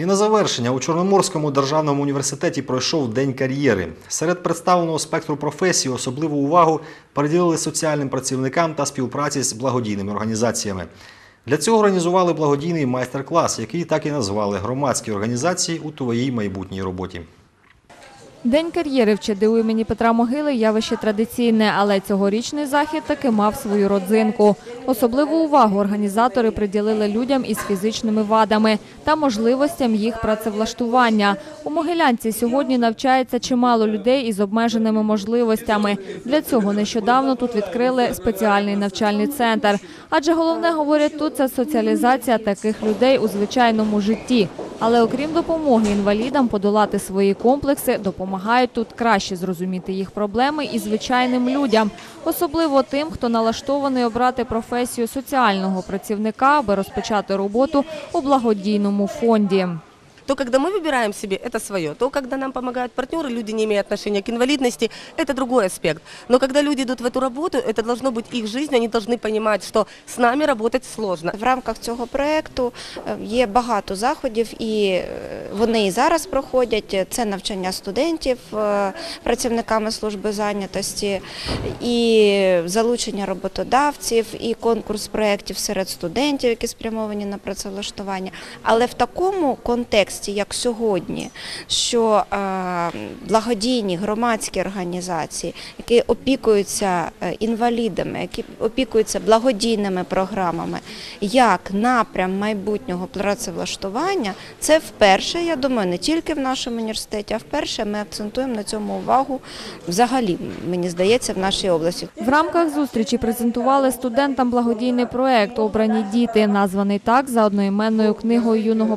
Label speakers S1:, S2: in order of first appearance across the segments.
S1: І на завершення у Чорноморському державному університеті пройшов День кар'єри. Серед представленого спектру професій особливу увагу приділили соціальним працівникам та співпраці з благодійними організаціями. Для цього організували благодійний майстер-клас, який так і назвали громадські організації у твоїй майбутній роботі.
S2: День кар'єри в ЧДУ імені Петра Могили явище традиційне, але цьогорічний захід таки мав свою родзинку. Особливу увагу організатори приділили людям із фізичними вадами та можливостям їх працевлаштування. У Могилянці сьогодні навчається чимало людей із обмеженими можливостями. Для цього нещодавно тут відкрили спеціальний навчальний центр. Адже головне, говорять тут, це соціалізація таких людей у звичайному житті. Але окрім допомоги інвалідам подолати свої комплекси, допомагають тут краще зрозуміти їх проблеми і звичайним людям, особливо тим, хто налаштований обрати професію соціального працівника, аби розпочати роботу у благодійному фонді.
S3: То, когда мы выбираем себе, это свое. То, когда нам помогают партнеры, люди, не имея отношения к инвалидности, это другой аспект. Но когда люди идут в эту работу, это должно быть их жизнь, они должны понимать, что с нами работать сложно.
S4: В рамках цього проєкту е, є багато заходів, і е, вони і зараз проходять. Це навчання студентів е, працівниками служби зайнятості, і залучення роботодавців, і конкурс проєктів серед студентів, які спрямовані на працевлаштування. Але в такому контексті, як сьогодні, що е, благодійні громадські організації, які опікуються е, інвалідами, які опікуються благодійними програмами, як напрям майбутнього працевлаштування, це вперше, я думаю, не тільки в нашому університеті, а вперше ми акцентуємо на цьому увагу взагалі, мені здається, в нашій області.
S2: В рамках зустрічі презентували студентам благодійний проект Обрані діти, названий так за одноіменною книгою юного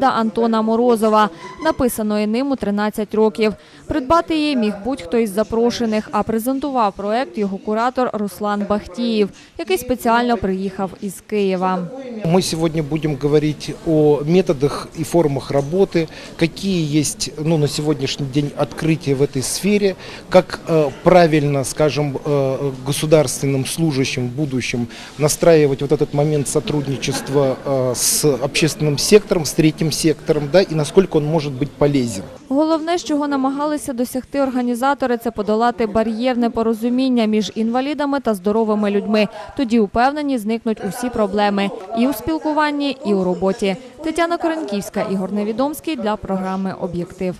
S2: письменника-інваліда Антона Морозова, написаної ним у 13 років. Придбати її міг будь-хто із запрошених, а презентував проект його куратор Руслан Бахтіїв, який спеціально приїхав із Києва.
S5: Мы сегодня будем говорить о методах и формах работы, какие есть ну, на сегодняшний день открытия в этой сфере, как э, правильно, скажем, э, государственным служащим в будущем настраивать вот этот момент сотрудничества э, с общественным сектором, с третьим сектором, да, и насколько он может быть полезен.
S2: Головне, чого намагалися досягти організатори, це подолати бар'єрне порозуміння між інвалідами та здоровими людьми. Тоді упевнені зникнуть усі проблеми і у спілкуванні, і у роботі. Тетяна Коренківська, Ігор Невідомський для програми Об'єктив.